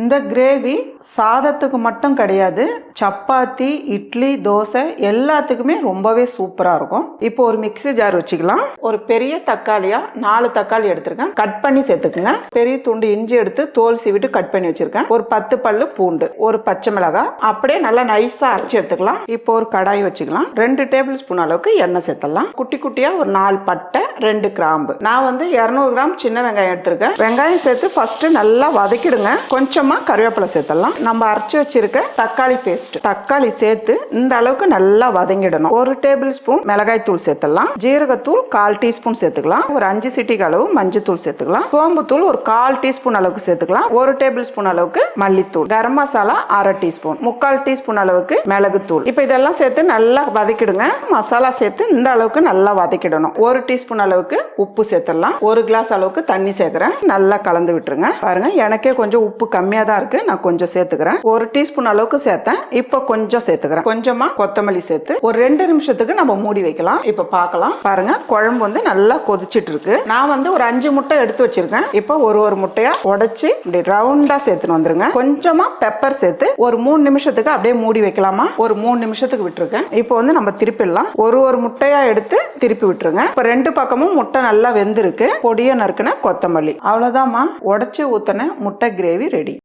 இந்த கிரேவி சாதத்துக்கு மட்டும் கிடையாது. சப்பாத்தி இட்லி தோசை எல்லாத்துக்குமே ரொம்பவே சூப்பராக இருக்கும். இப்போ ஒரு மிக்ஸி ஜார் வச்சுக்கலாம். ஒரு பெரிய தக்காளியாக நாலு தக்காளி எடுத்திருக்கேன். கட் பண்ணி சேர்த்துக்குங்க. பெரிய துண்டு இஞ்சி எடுத்து தோல் சீவிட்டு கட் பண்ணி வச்சுருக்கேன். ஒரு பத்து பல்லு பூண்டு ஒரு பச்சை மிளகாய். அப்படியே நல்லா நைஸாக அரைச்சி எடுத்துக்கலாம். இப்போ ஒரு கடாய் வச்சுக்கலாம். ரெண்டு டேபிள் ஸ்பூன் அளவுக்கு எண்ணெய் சேர்த்துடலாம். குட்டி குட்டியாக ஒரு நாலு பட்டை ரெண்டு கிராம்பு. நான் வந்து இரநூறு கிராம் சின்ன வெங்காயம் எடுத்திருக்கேன். வெங்காயம் சேர்த்து ஃபஸ்ட்டு நல்லா வதக்கிடுங்க. கொஞ்சம் கருவேப்பிலை சேர்த்துடலாம். நம்ம அரைச்சி வச்சிருக்க தக்காளி பேஸ்ட் தக்காளி சேர்த்து இந்த அளவுக்கு நல்லா வதங்கிடணும். ஒரு டேபிள் ஸ்பூன் மிளகாய் தூள் சேர்த்துடலாம். ஜீரகத்தூள் கால் டீஸ்பூன் சேர்த்துக்கலாம். ஒரு அஞ்சு சிட்டிக்கு அளவு மஞ்சத்தூள் சேர்த்துக்கலாம். சோம்பு தூள் ஒரு கால் டீஸ்பூன் அளவுக்கு சேர்த்துக்கலாம். ஒரு டேபிள் ஸ்பூன் அளவுக்கு மல்லித்தூள். கரம் மசாலா அரை டீஸ்பூன். முக்கால் டீஸ்பூன் அளவுக்கு மிளகுத்தூள். இப்போ இதெல்லாம் சேர்த்து நல்லா வதக்கிடுங்க. மசாலா சேர்த்து இந்த அளவுக்கு நல்லா வதக்கிடணும். ஒரு டீஸ்பூன் அளவுக்கு உப்பு சேர்த்துடலாம். ஒரு கிளாஸ் அளவுக்கு தண்ணி சேர்க்கிறேன். நல்லா கலந்து விட்டுருங்க. பாருங்க எனக்கே கொஞ்சம் உப்பு கம்மியாக கம்மியா தான் இருக்கு. நான் கொஞ்சம் சேர்த்துக்கிறேன். ஒரு டீஸ்பூன் அளவுக்கு சேர்த்தேன். இப்போ கொஞ்சம் சேர்த்துக்கிறேன். கொஞ்சமா கொத்தமல்லி சேர்த்து ஒரு ரெண்டு நிமிஷத்துக்கு நம்ம மூடி வைக்கலாம். இப்போ பார்க்கலாம். பாருங்க குழம்பு வந்து நல்லா கொதிச்சிட்டு இருக்கு. நான் வந்து ஒரு அஞ்சு முட்டை எடுத்து வச்சிருக்கேன். இப்போ ஒரு ஒரு முட்டையா உடைச்சு இப்படி ரவுண்டா சேர்த்துன்னு வந்துருங்க. கொஞ்சமா பெப்பர் சேர்த்து ஒரு மூணு நிமிஷத்துக்கு அப்படியே மூடி வைக்கலாமா? ஒரு மூணு நிமிஷத்துக்கு விட்டுருக்கேன். இப்போ வந்து நம்ம திருப்பிடலாம். ஒரு ஒரு முட்டையா எடுத்து திருப்பி விட்டுருங்க. இப்போ ரெண்டு பக்கமும் முட்டை நல்லா வெந்திருக்கு. பொடியை நறுக்குன கொத்தமல்லி. அவ்வளோதாம்மா உடைச்சு ஊத்தின முட்டை கிரேவி ரெடி